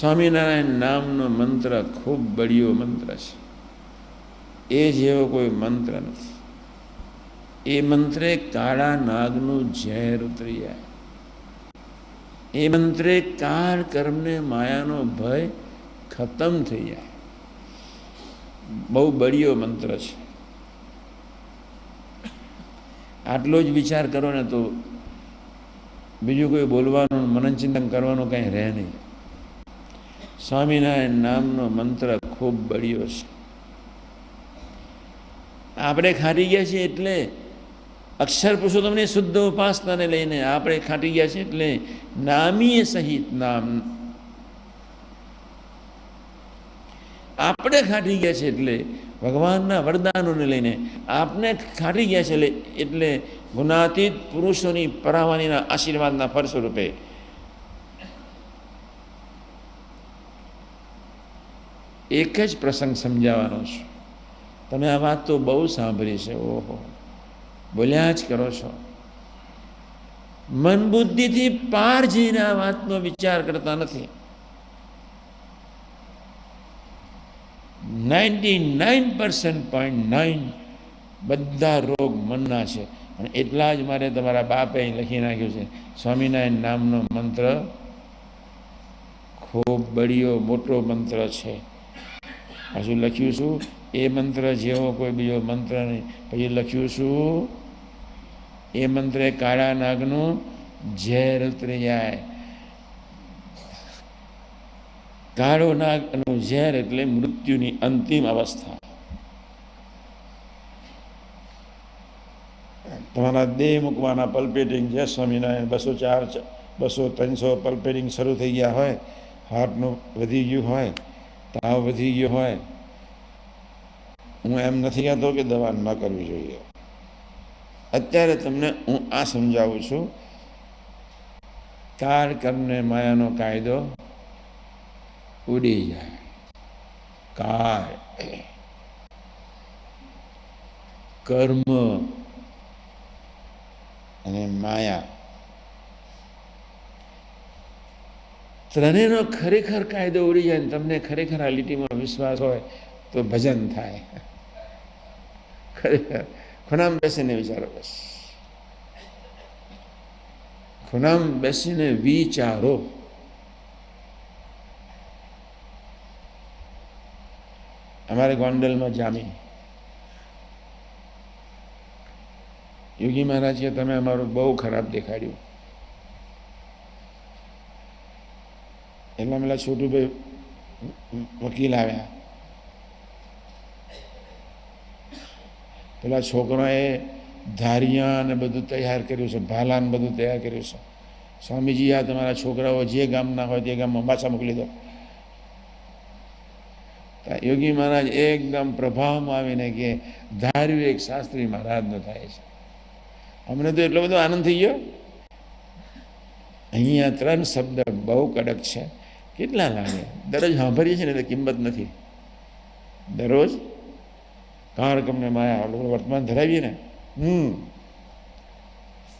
સ્વામિનારાયણ નામનો મંત્ર ખૂબ બળિયો મંત્ર છે. એ જેવો કોઈ મંત્ર નથી. એ મંત્રે કાળા નાગનું ઝેર ઉતરી જાય. એ મંત્રે કાળ કર્મને માયાનો ભય ખતમ થઈ જાય. બહુ બળિયો મંત્ર છે. આટલો જ વિચાર કરો ને તો બીજું કોઈ બોલવાનું મનન ચિંતન કરવાનું કંઈ રહે નહીં. સ્વામિનારાયણ નામનો મંત્ર ખૂબ બળ્યો છે. આપણે ખાટી ગયા છીએ એટલે અક્ષર પુરુષોત્તમની શુદ્ધ ઉપાસનાને લઈને આપણે ખાટી ગયા છીએ એટલે નામીય સહિત નામ. આપણે ખાટી ગયા છે એટલે ભગવાનના વરદાનોને લઈને આપણે ખાટી ગયા છે એટલે ગુનાતીત પુરુષોની પરાવાનીના આશીર્વાદના ફળ એક જ પ્રસંગ સમજાવવાનો છું. તમે આ વાત તો બહુ સાંભળી છે, ઓહો. બોલ્યા જ કરો છો. મન બુદ્ધિથી પાર જઈને આ વાતનો વિચાર કરતા નથી. Ninety nine percent point nine બધા રોગ મનના છે. અને એટલા જ મારે તમારા બાપે લખી નાખ્યું છે. સ્વામિનારાયણ નામનો મંત્ર ખૂબ બળિયો, મોટો મંત્ર છે. પાછું લખ્યું શું? એ મંત્ર જેવો કોઈ બીજો મંત્ર નહીં. પછી લખ્યું શું? એ મંત્રે કાળા નાગનું ઝેર ઉતરી જાય કાળો નાગનું ઝેર એટલે મૃત્યુની અંતિમ અવસ્થા. તમારા દેહ મૂકવાના પલ્પેટિંગ છે, સ્વામિનારાયણ. બસો ચાર બસો ત્રણસો પલ્પેટિંગ શરૂ થઈ ગયા હોય. હાર્ટનું વધી ગયું હોય. તાવ વધી ગયો હોય, હું એમ નથી કહેતો કે દવા ન કરવી જોઈએ. અત્યારે તમને હું આ સમજાવું છું. કાળ કર્મને માયાનો કાયદો ઉડી જાય. કાળ. કર્મ અને માયા ત્રણેયનો ખરેખર કાયદો ઉડી જાય તમને ખરેખર આ લીટીમાં વિશ્વાસ હોય તો ભજન થાય. ખરેખર. ખૂણામ બેસીને વિચારો બસ. ખૂણામ બેસીને વિચારો. અમારે ગોંડલમાં જામી યોગી મહારાજે તમે અમારું બહુ ખરાબ દેખાડ્યું. એટલા પેલા છોટુભાઈ વકીલ આવ્યા. પેલા છોકરાએ ધારિયા ને બધું તૈયાર કર્યું છે, ભાલાન બધું તૈયાર કર્યું છે. સ્વામીજી, આ તમારા છોકરાઓ જે ગામના હોય તે ગામમાં પાછા મોકલી દો. યોગી મહારાજ એકદમ પ્રભાવમાં આવીને કે ધાર્યું એક શાસ્ત્રી મહારાજનો થાય છે. અમને તો એટલો બધો આનંદ થઈ ગયો. અહીંયા ત્રણ શબ્દ બહુ કડક છે. કેટલા લાગે? દરરોજ સાંભળીએ છીએ ને એટલે કિંમત નથી. દરરોજ કાર કમને માયા વર્તમાન ધરાવીએ ને, હમ,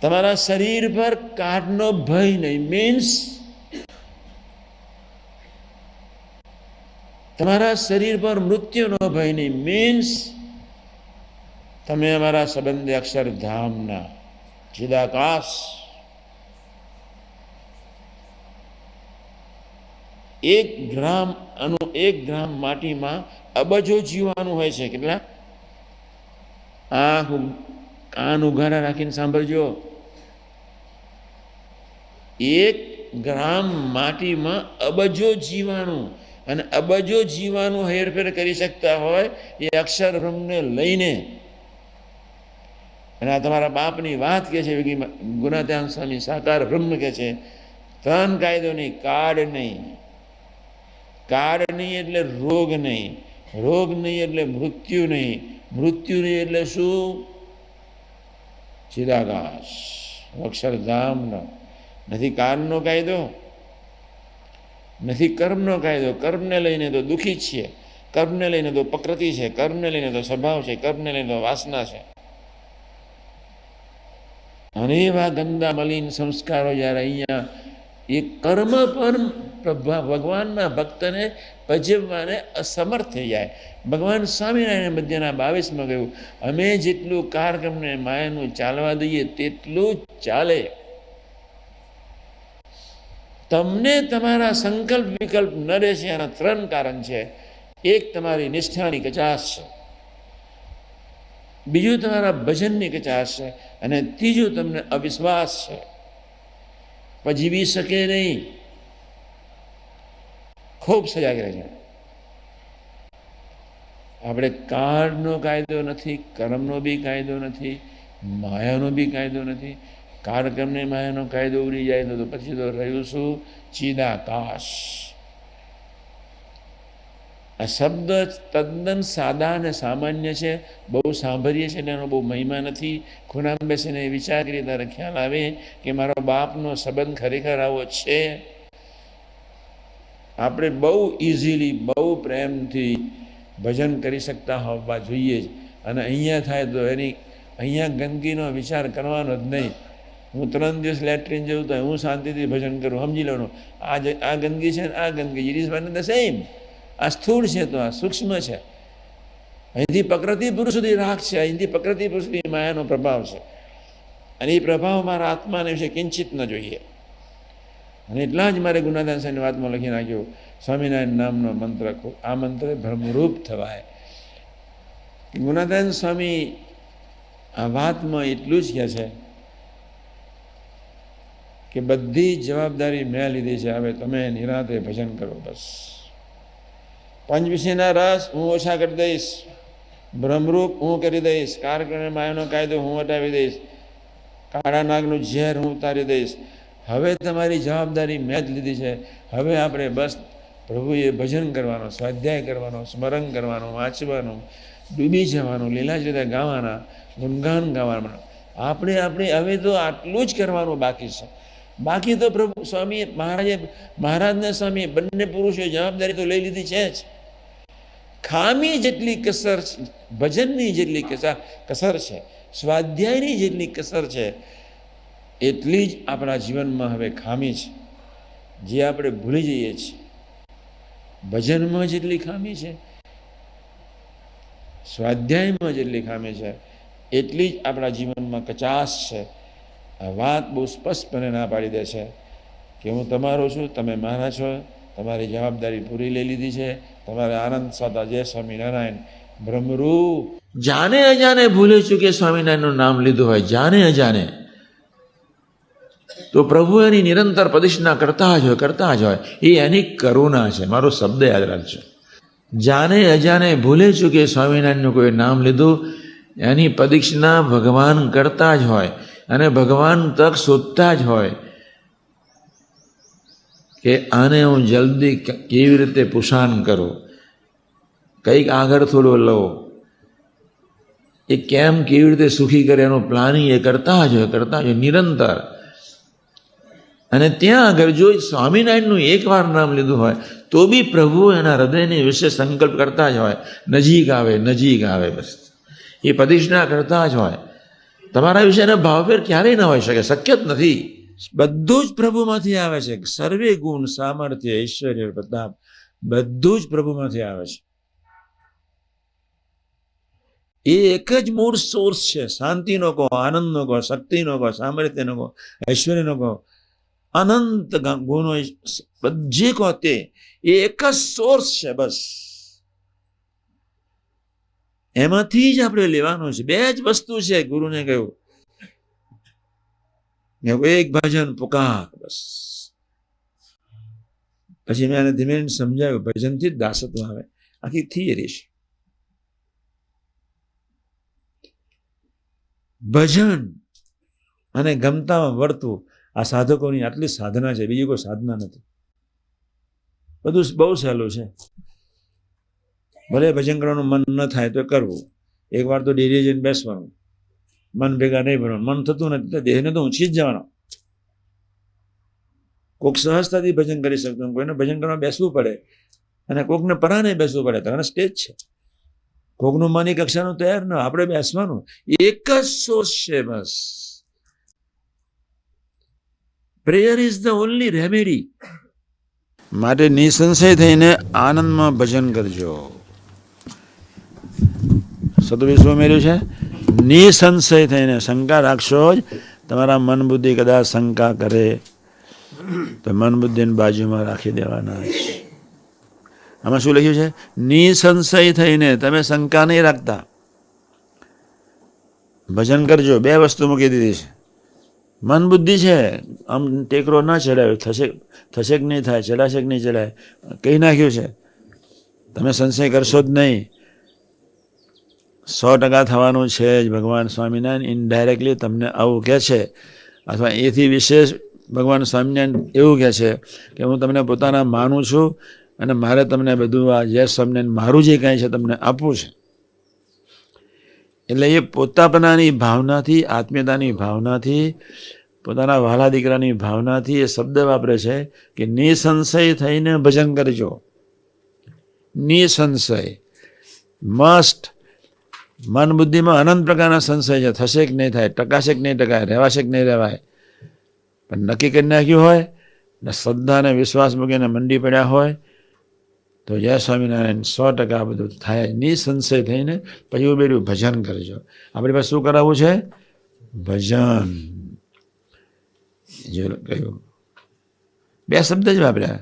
તમારા શરીર પર કાટનો ભય નહીં. મીન્સ તમારા શરીર પર મૃત્યુનો ભય નહીં. મીન્સ તમે અમારા સંબંધે અક્ષરધામના, ચિદાકાશ એક ગ્રામ અનુ એક ગ્રામ માટીમાં અબજો જીવાનું હોય છે. કેટલા? આંખ કાન ઉઘાડા રાખીને સાંભળજો. એક ગ્રામ માટીમાં અબજો જીવાણુ અને અબજો જીવાનું હેરફેર કરી શકતા હોય એ અક્ષર બ્રહ્મને લઈને. અને આ તમારા બાપની વાત કે છે ગુનાધ્યાન સ્વામી સાકાર બ્રહ્મ કે છે ત્રણ કાયદો નહીં કાળ નહીં. કાળ નહીં એટલે રોગ નહીં. રોગ નહીં એટલે મૃત્યુ નહીં. મૃત્યુ નહીં એટલે શું? ચિદાકાશ. અક્ષરધામનો. નથી કાળનો કાયદો? નથી કર્મનો કાયદો? કર્મને લઈને તો દુઃખી છીએ. કર્મને લઈને તો પ્રકૃતિ છે. કર્મને લઈને તો સ્વભાવ છે. કર્મને લઈને તો વાસના છે. અને એવા ગંદા, મલિન સંસ્કારો જ્યારે અહીંયા એ કર્મ પર ભગવાનના ભક્તને ભજવવાને અસમર્થ થઈ જાય. ભગવાન સ્વામિનારાયણ મધ્યના બાવીસમાં કહ્યું, અમે જેટલું કાર્યક્રમને માયાનું ચાલવા દઈએ તેટલું જ ચાલે. તમને તમારા સંકલ્પ વિકલ્પ ન રહેશે એના ત્રણ કારણ છે. એક તમારી નિષ્ઠાની કચાશ છે. બીજું તમારા ભજનની કચાશ છે. અને ત્રીજું તમને અવિશ્વાસ છે. પજીવી શકે નહીં. ખૂબ સજાગ રહેજો આપણે કાળનો કાયદો નથી, કર્મનો બી કાયદો નથી, માયાનો બી કાયદો નથી. કાળકર્મને માયાનો કાયદો ઉડી જાય તો પછી તો રહ્યું શું? ચિદાકાશ. આ શબ્દ તદ્દન સાદા અને સામાન્ય છે, બહુ સાંભળીએ છીએ અને એનો બહુ મહિમા નથી. ખૂણામાં બેસીને વિચાર કરીએ ત્યારે ખ્યાલ આવે કે મારો બાપનો સંબંધ ખરેખર આવો છે? આપણે બહુ ઇઝીલી બહુ પ્રેમથી ભજન કરી શકતા હોવા જોઈએ અને અહીંયા થાય તો એની, અહીંયા ગંદકીનો વિચાર કરવાનો જ નહીં. હું ત્રણ દિવસ લેટ્રિન જઉં તો હું શાંતિથી ભજન કરું. સમજી લેવાનું આ આ ગંદકી છે ને, આ ગંદકી ઇટ ઇઝ ધ સેમ આ સ્થૂળ છે તો, આ સૂક્ષ્મ છે. અહીંથી પ્રકૃતિ પુરુષ સુધી રાખ છે, અહીંથી પ્રકૃતિ સુધી માયાનો પ્રભાવ છે. અને એ પ્રભાવ મારા આત્માને વિશે કિંચિત ન જોઈએ. અને એટલા જ મારે ગુનાદાન સાહેબની વાતમાં લખી નાખ્યો, સ્વામિનારાયણ નામનો મંત્ર આ મંત્ર ભ્રમરૂપ થવાય. ગુનાદાન સ્વામી આ વાતમાં એટલું જ કહે છે કે બધી જવાબદારી મેં લીધી છે, હવે તમે નિરાતે ભજન કરો બસ. પંચ રસ હું ઓછા કરી દઈશ, ભ્રમરૂપ હું કરી દઈશ કારકર્ણ માયાનો કાયદો હું હટાવી દઈશ, કાળા નાગનું ઝેર હું ઉતારી દઈશ હવે તમારી જવાબદારી મેં જ લીધી છે. હવે આપણે બસ પ્રભુએ ભજન કરવાનો, સ્વાધ્યાય કરવાનો, સ્મરણ કરવાનું, વાંચવાનું, ડૂબી જવાનું લીલા જ ગાવાના, ગુણગાન ગાવાના. આપણે આપણે હવે તો આટલું જ કરવાનું બાકી છે. બાકી તો પ્રભુ સ્વામી મહારાજે, મહારાજના સ્વામી, બંને પુરુષોએ જવાબદારી તો લઈ લીધી છે જ. ખામી જેટલી કસર ભજનની જેટલી કસર કસર છે, સ્વાધ્યાયની જેટલી કસર છે એટલી જ આપણા જીવનમાં હવે ખામી છે, જે આપણે ભૂલી જઈએ છીએ. ભજનમાં જેટલી ખામી છે, સ્વાધ્યાયમાં જેટલી ખામી છે, એટલી જ આપણા જીવનમાં કચાશ છે. આ વાત બહુ સ્પષ્ટપણે ના પાડી દે છે કે હું તમારો છું, તમે મારા છો, તમારી જવાબદારી પૂરી લઈ લીધી છે, તમારે આનંદ સાતા જય સ્વામિનારાયણ. બ્રહ્મરૂપ. જાણે અજાણે ભૂલે ચૂકે સ્વામિનારાયણનું નામ લીધું હોય, જાણે અજાણે. તો પ્રભુ એની નિરંતર પ્રદિષ્ઠા કરતા જ હોય, કરતા જ હોય. એ એની કરુણા છે. મારો શબ્દ યાદ રાખજો. જાને અજાને ભૂલે ચૂકે સ્વામિનારાયણનું કોઈ નામ લીધું, એની પ્રદિક્ષિણા ભગવાન કરતા જ હોય અને ભગવાન તક શોધતા જ હોય કે આને હું જલ્દી કેવી રીતે પુષાણ કરું? કંઈક આગળ થોડો લઉં. એ કેમ કેવી રીતે સુખી કરે એનું પ્લાનિંગ એ કરતા જ હોય, કરતા જ હોય. નિરંતર. અને ત્યાં આગળ જો સ્વામિનારાયણનું એકવાર નામ લીધું હોય, તો બી પ્રભુ એના હૃદયને વિશે સંકલ્પ કરતા જ હોય. નજીક આવે નજીક આવે બસ. એ પ્રતિષ્ઠા કરતા જ હોય. તમારા વિશેના ભાવફેર ક્યારેય ન હોઈ શકે, શક્ય જ નથી. બધું જ પ્રભુમાંથી આવે છે. સર્વે ગુણ, સામર્થ્ય, ઐશ્વર્ય, પ્રતાપ, બધું જ પ્રભુમાંથી આવે છે. એ એક જ મૂળ સોર્સ છે. શાંતિનો કહો, આનંદનો કહો, શક્તિનો કહો, સામર્થ્યનો કહો, ઐશ્વર્યનો કહો. અનંત ગુણો જે કહો તે એ એક જ સોર્સ છે બસ એમાંથી જ આપણે લેવાનું છે બે જ વસ્તુ છે ગુરુને કહ્યું એક ભજન પુકાર બસ પછી મેં એને ધીમે સમજાવ્યું ભજનથી જ દાસત્વ આવે આખી થિયરી છે ભજન અને ગમતામાં વર્તવું આ સાધકોની આટલી સાધના છે, બીજી કોઈ સાધના નથી. બધું બહુ સહેલું છે. ભલે ભજન કરવાનું મન ન થાય તો કરવું. એકવાર તો ડેરી જઈને બેસવાનું. મન ભેગા નહીં ભરવાનું. મન થતું નથી દેહને તો ઊંચી જ જવાનો. કોઈક સહજતાથી ભજન કરી શકતો કોઈને ભજન કરવા બેસવું પડે. અને કોકને પરાને બેસવું પડે. તો સ્ટેજ છે. કોકનું મન કક્ષાનું તૈયાર ન. આપણે બેસવાનું. એક જ સોર્સ છે બસ. Prayer is the only remedy માટે નિસંશય થઈને આનંદમાં ભજન કરજો. સદુવિશ્વ મેળ્યું છે? નિસંશય થઈને શંકા રાખશો જ. તમારા મન બુદ્ધિ કદાચ શંકા કરે. તો મન બુદ્ધિને બાજુમાં રાખી દેવાના છે આમાં શું લખ્યું છે? નિસંશય થઈને તમે શંકા નહીં રાખતા. ભજન કરજો. બે વસ્તુ મૂકી દીધી છે. મન બુદ્ધિ છે. આમ ટેકરો ના ચડાવ્યો થશે થશે કે નહીં થાય? ચડાશે કે નહીં ચડાય? કહી નાખ્યું છે. તમે સંશય કરશો જ નહીં. સો ટકા થવાનું છે જ ભગવાન સ્વામિનારાયણ. ઇનડાયરેક્ટલી તમને આવું કહે છે. અથવા એથી વિશેષ ભગવાન સ્વામિનારાયણ એવું કહે છે કે હું તમને પોતાના માનું છું અને મારે તમને બધું આ યશ સ્વામિનારાયણ મારું જે કાંઈ છે તમને આપવું છે. એટલે એ પોતાપનાની ભાવનાથી, આત્મીયતાની ભાવનાથી, પોતાના વહાલા દીકરાની ભાવનાથી એ શબ્દ વાપરે છે કે નિસંશય થઈને ભજન કરજો. નિસંશય. મસ્ટ મન બુદ્ધિમાં અનંત પ્રકારના સંશય છે. થશે કે નહીં થાય, ટકાશે કે નહીં ટકાય, રહેવાશે કે નહીં રહેવાય. પણ નક્કી કરી નાખ્યું હોય, ને શ્રદ્ધા અને વિશ્વાસ મૂકીને મંડી પડ્યા હોય તો જય સ્વામિનારાયણ, સો ટકા બધું થાય. નિસંશય થઈને પછી ઉમેર્યું ભજન કરજો. આપણી પાસે શું કરાવવું છે? ભજન. જો કહ્યું. બે શબ્દ જ વાપર્યા.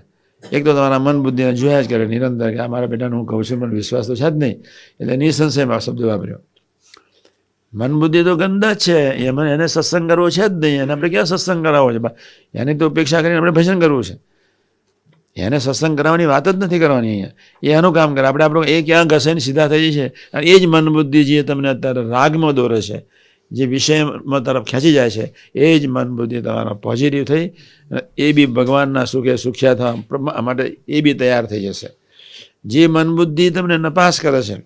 એક તો તમારા મન બુદ્ધિને જોયા જ કરે, નિરંતર કે આ મારા બેટાને હું કહું છું પણ વિશ્વાસ તો છે જ નહીં. એટલે નિસંશયમાં શબ્દ વાપર્યો. મન બુદ્ધિ તો ગંદા છે. એમાં એને સત્સંગ કરવો છે જ નહીં. એને આપણે ક્યાં સત્સંગ કરાવવો છે? એની તો ઉપેક્ષા કરીને આપણે ભજન કરવું છે. એને સત્સંગ કરાવવાની વાત જ નથી કરવાની અહીંયા. એ એનું કામ કરે. આપણે આપણું એ ક્યાં ઘસે ને સીધા થઈ છે અને એ જ મન બુદ્ધિ જે તમને અત્યારે રાગમાં દોરે છે, જે વિષયમાં તરફ ખેંચી જાય છે, એ જ મન બુદ્ધિ તમારા પોઝિટિવ થઈ એ બી ભગવાનના સુખે સુખ્યા થવા માટે એ બી તૈયાર થઈ જશે. જે મન બુદ્ધિ તમને નપાસ કરે છે,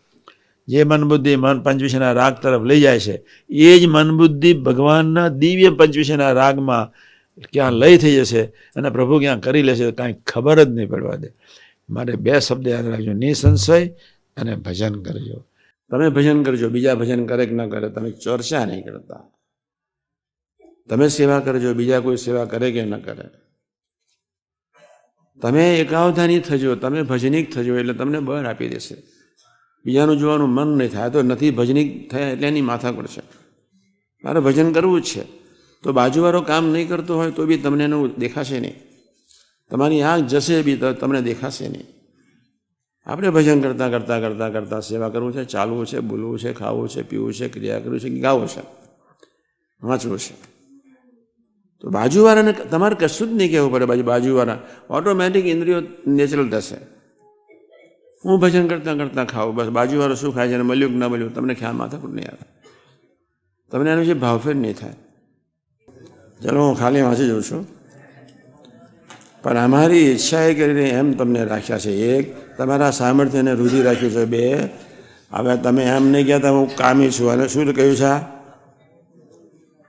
જે મન બુદ્ધિ મન પંચવિષયના રાગ તરફ લઈ જાય છે, એ જ મન બુદ્ધિ ભગવાનના દિવ્ય પંચવિષયના રાગમાં ક્યાં લય થઈ જશે અને પ્રભુ ક્યાં કરી લેશે કાંઈ ખબર જ નહીં પડવા દે. મારે બે શબ્દ યાદ રાખજો. નિસંશય અને ભજન કરજો. તમે ભજન કરજો, બીજા ભજન કરે કે ન કરે, તમે ચર્ચા નહીં કરતા. તમે સેવા કરજો, બીજા કોઈ સેવા કરે કે ન કરે. તમે એકાવધાની થજો, તમે ભજનિક થજો એટલે તમને બળ આપી દેશે. બીજાનું જોવાનું મન નહીં થાય, તો નથી ભજનિક થયા એટલે એની માથા છે. મારે ભજન કરવું જ છે. તો બાજુવાળો કામ નહીં કરતો હોય તો બી તમને એનું દેખાશે નહીં. તમારી આંખ જશે બી તો તમને દેખાશે નહીં. આપણે ભજન કરતાં કરતાં કરતાં કરતાં સેવા કરવું છે, ચાલવું છે, બોલવું છે, ખાવું છે, પીવું છે, ક્રિયા કરવું છે, ગાવું છે, વાંચવું છે. તો બાજુવાળાને તમારે કશું જ નહીં કહેવું પડે બાજુ, બાજુવાળા. ઓટોમેટિક ઇન્દ્રિયો નેચરલ થશે. હું ભજન કરતાં કરતાં ખાવું બસ બાજુવાળો શું ખાય છે મળ્યું કે ન મળ્યું, તમને ખ્યાલ માથા નહીં આવે. તમને એનો જે ભાવફેર નહીં થાય. ચલો હું ખાલી વાંચી જાઉં છું. પણ અમારી ઈચ્છાએ કરીને એમ તમને રાખ્યા છે. એક, તમારા સામર્થ્યને રૂધી રાખ્યું છે. બે, હવે તમે એમ નહીં કહેતા હું કામી છું. અને શું કહ્યું છે?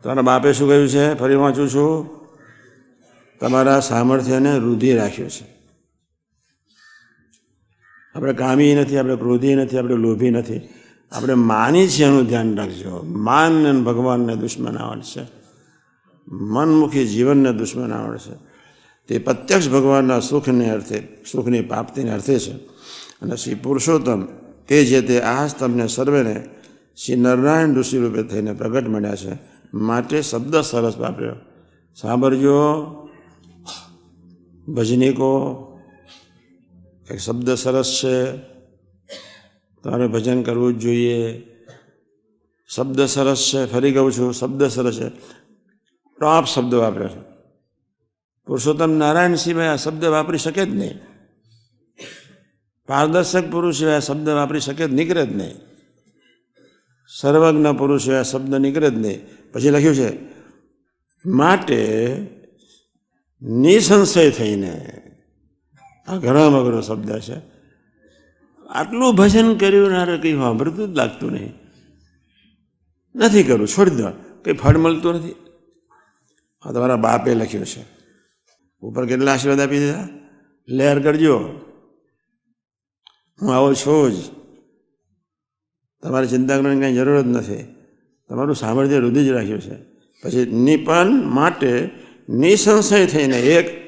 તમારા બાપે શું કહ્યું છે? ફરી વાંચું છું. તમારા સામર્થ્યને રૂધી રાખ્યું છે. આપણે કામી નથી, આપણે ક્રોધી નથી, આપણે લોભી નથી. આપણે માની છીએ એનું ધ્યાન રાખજો. માન અને ભગવાનને દુશ્મન આવડશે મનમુખી જીવનને દુશ્મન આવડશે તે પ્રત્યક્ષ ભગવાનના સુખને અર્થે, સુખની પ્રાપ્તિને અર્થે છે. અને શ્રી પુરુષોત્તમ તે જે તે આ તમને સર્વેને શ્રી નારાયણ ઋષિ રૂપે થઈને પ્રગટ મળ્યા છે, માટે શબ્દ સરસ વાપર્યો. સાંભળજો, ભજનીકો, એક શબ્દ સરસ છે. તમારે ભજન કરવું જ જોઈએ. શબ્દ સરસ છે, ફરી કહું છું, શબ્દ સરસ છે. ટોપ શબ્દ વાપર્યો છે. પુરુષોત્તમ નારાયણ સિવાય આ શબ્દ વાપરી શકે જ નહીં. પારદર્શક પુરુષ સિવાય શબ્દ વાપરી શકે જ નીકળે જ નહીં. સર્વજ્ઞ પુરુષ સિવાય શબ્દ નીકળે જ નહીં. પછી લખ્યું છે, માટે નિસંશય થઈને. આ ઘણા અઘરો શબ્દ છે. આટલું ભજન કર્યું ને કંઈ વાંભરતું જ લાગતું નહીં. નથી કરવું છોડી દો. કંઈ ફળ મળતું નથી. આ તમારા બાપે લખ્યું છે. ઉપર કેટલા આશીર્વાદ આપી દીધા લહેર કરજો. હું આવો છું જ. તમારે ચિંતા કરવાની કાંઈ જરૂર જ નથી. તમારું સામર્થ્ય રુધિ જ રાખ્યું છે. પછી નિપન માટે નિસંશય થઈને એક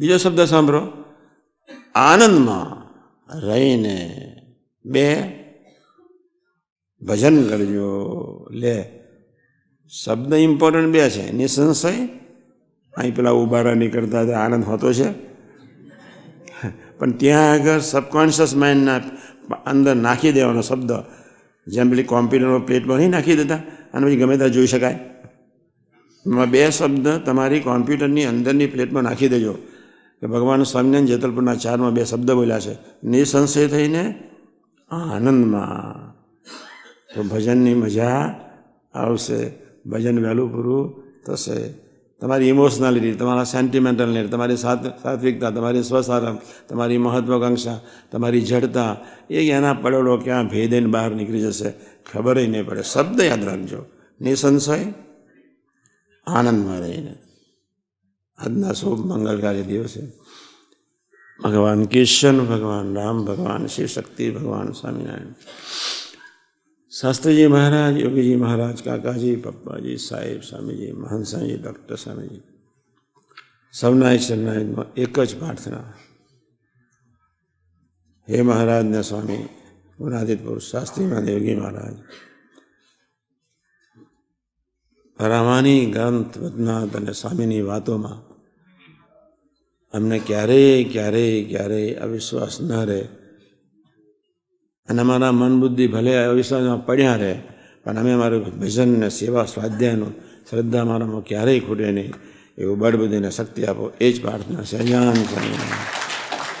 બીજો શબ્દ સાંભળો. આનંદમાં રહીને બે ભજન કરજો. લે. શબ્દ ઇમ્પોર્ટન્ટ બે છે. નિસંશય અહીં પેલા ઉભારા નીકળતા હતા, આનંદ હોતો છે. પણ ત્યાં આગળ સબકોન્શિયસ માઇન્ડના અંદર નાખી દેવાનો શબ્દ. જેમ પેલી કોમ્પ્યુટરમાં પ્લેટમાં નહીં નાખી દેતા. અને પછી ગમે ત્યાં જોઈ શકાય. એમાં બે શબ્દ તમારી કોમ્પ્યુટરની અંદરની પ્લેટમાં નાખી દેજો. કે ભગવાન સ્વામિનારાયણ જેતલપુરના ચારમાં બે શબ્દ બોલ્યા છે. નિસંશય થઈને આનંદમાં. તો ભજનની મજા આવશે. ભજન વહેલું પૂરું થશે. તમારી ઇમોશનાલિટી તમારા સેન્ટિમેન્ટલ નેટ તમારી સાત સાત્વિકતા, તમારી સ્વસારમ, તમારી મહત્વાકાંક્ષા, તમારી જડતા, એ એના પડોળો ક્યાં ભેદેને બહાર નીકળી જશે, ખબર નહીં પડે. શબ્દ યાદ રાખજો. નિસંશય આનંદમાં રહીને. આજના શુભ મંગલકારી દિવસે ભગવાન કિશન, ભગવાન રામ, ભગવાન શિવ શક્તિ, ભગવાન સ્વામિનારાયણ. શાસ્ત્રીજી મહારાજ યોગીજી મહારાજ કાકાજી પપ્પાજી સાહેબ સ્વામીજી મહંસાજી ડૉક્ટર સ્વામીજી સૌના શરણાઈમાં એક જ પ્રાર્થના હે મહારાજને સ્વામી ગુણાદિત પુરુષ શાસ્ત્રીમાં યોગી મહારાજ પરામાની ગ્રંથ વદનાથ અને સ્વામીની વાતોમાં અમને ક્યારેય ક્યારેય ક્યારેય અવિશ્વાસ ન રહે અને અમારા મન બુદ્ધિ ભલે અવિશ્વાસમાં પડ્યા રહે, પણ અમે અમારું ભજન ને સેવા સ્વાધ્યાયનું શ્રદ્ધા અમારામાં ક્યારેય ખૂટે નહીં. એવું બળ બુદ્ધિને શક્તિ આપો. એ જ પ્રાર્થના અજાન સ્વામિનારાયણ